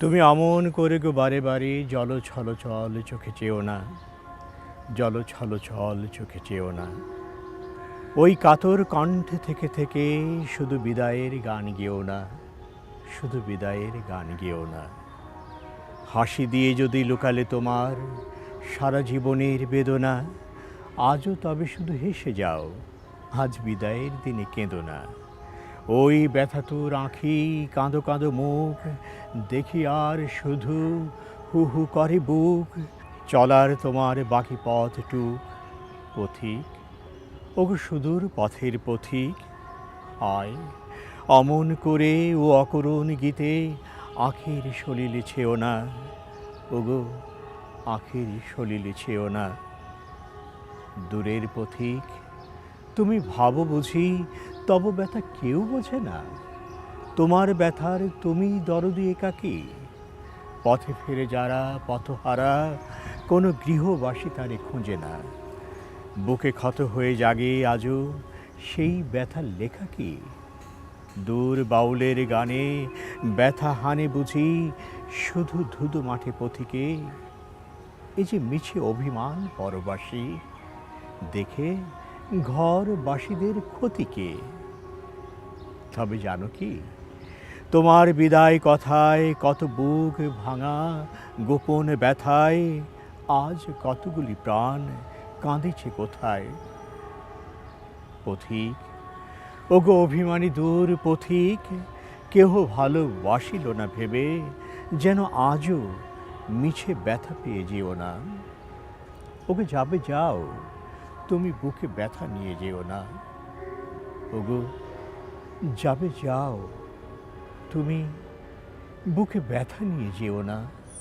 তুমি অমন করে গো বারে বারে, জল ছল চল চোখে চেও না, জল ছল চল চোখে চেও না। ওই কাতর কণ্ঠে থেকে থেকে শুধু বিদায়ের গান গেও না, শুধু বিদায়ের গান গেও না। হাসি দিয়ে যদি লুকালে তোমার সারা জীবনের বেদনা, আজও তবে শুধু হেসে যাও, আজ বিদায়ের দিনে কেঁদো না। ওই ব্যথাতুর আঁখি কাঁদো কাঁদো মুখ, দেখি আর শুধু হু হু করে বুক। চলার তোমার বাকি পথ পথটুক পথিক, ওগো সুদূর পথের পথিক। আয়, অমন করে ও অকরুণ গীতে আখের সলিলে ছেও না, ওগো আখের সলিলে ছেও না। দূরের পথিক, তুমি ভাবো বুঝি তব ব্যথা কেউ বোঝে না। তোমার ব্যথার তুমি দরদি একাকী। পথে ফিরে যারা পথহারা, কোনো গৃহবাসী তারে খুঁজে না। বুকে ক্ষত হয়ে জাগে আজও সেই ব্যথার লেখা কি? দূর বাউলের গানে ব্যথা হানে বুঝি শুধু ধুধু মাঠে পথিকে। এই যে মিছে অভিমান পরবাসী, দেখে ঘরবাসীদের ক্ষতিকে তবে জানো কি, তোমার বিদায় কথায় কত বুক ভাঙা, গোপন ব্যথায় আজ কতগুলি প্রাণ কাঁদিছে কোথায়? পথিক, ওগো অভিমানী দূর পথিক, কেহ ভালোবাসিল না ভেবে, যেন আজও মিছে ব্যথা পেয়ে যেও না। ওকে যাবে যাও তুমি বুকে ব্যথা নিয়ে যেও না। ওগো, যাবে যাও। তুমি বুকে ব্যথা নিয়ে যেও না।